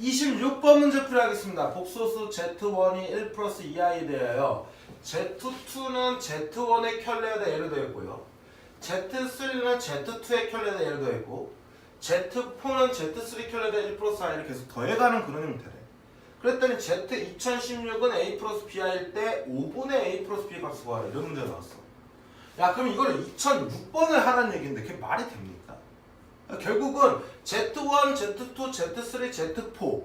26번 문제 풀이하겠습니다. 복소수 Z1이 1 플러스 2i 되어요. Z2는 Z1의 켤레에다 예를 더했고요. Z3는 Z2의 켤레에다 예를 더했고 Z4는 Z3 켤레에다 1 플러스 i를 계속 더해가는 그런 형태래. 그랬더니 Z 2016은 a 플러스 bi일 때 5분의 a 플러스 b 값을 구하라 이런 문제가 나왔어. 야 그럼 이거를 2006번을 하라는 얘기인데 그게 말이 됩니까? 결국은 Z1, Z2, Z3, Z4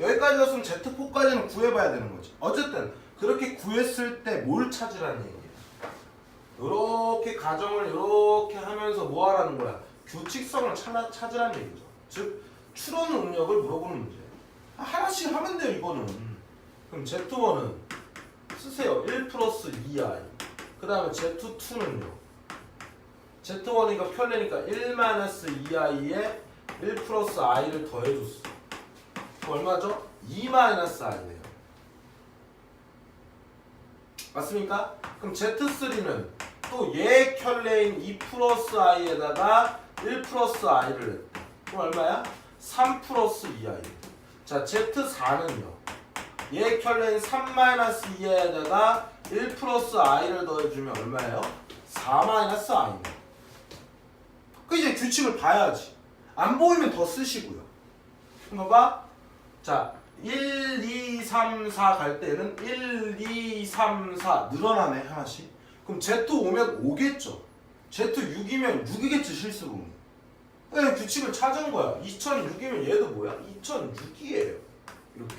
여기까지 왔으면 Z4까지는 구해봐야 되는 거지. 어쨌든 그렇게 구했을 때 뭘 찾으라는 얘기야. 이렇게 가정을 이렇게 하면서 뭐 하라는 거야? 규칙성을 찾아, 찾으라는 얘기죠. 즉 추론 능력을 물어보는 문제. 아, 하나씩 하면 돼요 이거는. 그럼 Z1은 쓰세요. 1 플러스 2i. 그 다음에 Z2는요. Z1이니까 켤레니까 1 마이너스 2i에 1 플러스 i를 더해줬어. 얼마죠? 2 마이너스 i네요. 맞습니까? 그럼 Z3는 또 얘 켤레인 2 플러스 i에다가 1 플러스 i를. 그럼 얼마야? 3 플러스 2i. 자, Z4는요. 얘 켤레인 3 마이너스 2에다가 1 플러스 i를 더해주면 얼마예요? 4 마이너스 i네. 그 이제 규칙을 봐야지. 안 보이면 더 쓰시고요. 한번 봐. 자, 1, 2, 3, 4 갈 때는 1, 2, 3, 4 늘어나네 하나씩. 그럼 Z 오면 5겠죠. Z 6이면 6이겠지 실수로. 그냥 규칙을 찾은 거야. 2006이면 얘도 뭐야? 2006이에요. 이렇게.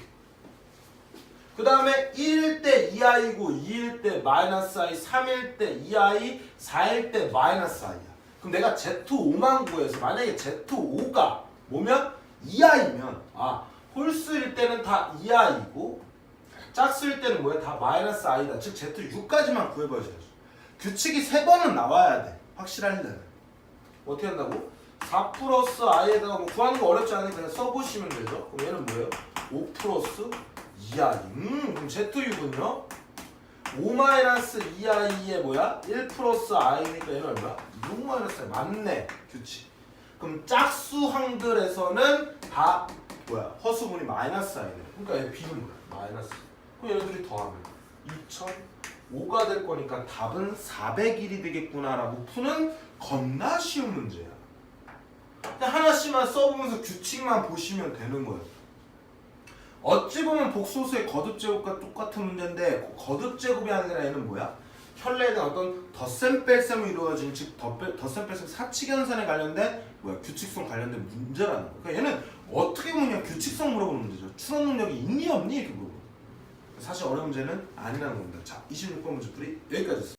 그 다음에 1일 때 2i고 2일 때 마이너스 i, 3일 때 2i, 4일 때 마이너스 i야. 그럼 내가 Z5만 구해서 만약에 Z5가 뭐면 2i면 아 홀수일 때는 다 2i고 짝수일 때는 뭐야? 다 마이너스 i다. 즉 Z6까지만 구해버리셔야죠. 규칙이 세 번은 나와야 돼. 확실하려면. 어떻게 한다고? 4 플러스 i에다가 뭐 구하는 거 어렵지 않으니까 그냥 써보시면 되죠. 그럼 얘는 뭐예요? 5 플러스 2i. 음, 그럼 Z6은요? 5 마이너스 2i에 뭐야? 1 플러스 i니까 얘는 얼마? 6 마이너스 i. 맞네. 규칙. 그럼 짝수 항들에서는 다 뭐야? 허수분이 마이너스 i네. 그러니까 얘 b는 뭐야? 마이너스. 그럼 얘네들이 더하면 2005가 될 거니까 답은 401이 되겠구나 라고 푸는 겁나 쉬운 문제야. 하나씩만 써보면서 규칙만 보시면 되는 거예요. 어찌 보면 복소수의 거듭 제곱과 똑같은 문제인데 거듭 제곱이 아니라 얘는 뭐야? 대한 어떤 덧셈 뺄셈으로 이루어진 즉 덧- 덧셈 뺄셈 사칙 연산에 관련된 뭐야 규칙성 관련된 문제라는 거야. 그러니까 얘는 어떻게 보면 규칙성 물어보는 문제죠. 추론 능력이 있니 없니 이렇게 물어보는. 사실 어려운 문제는 아니라는 겁니다. 자, 26번 문제 풀이 여기까지였습니다.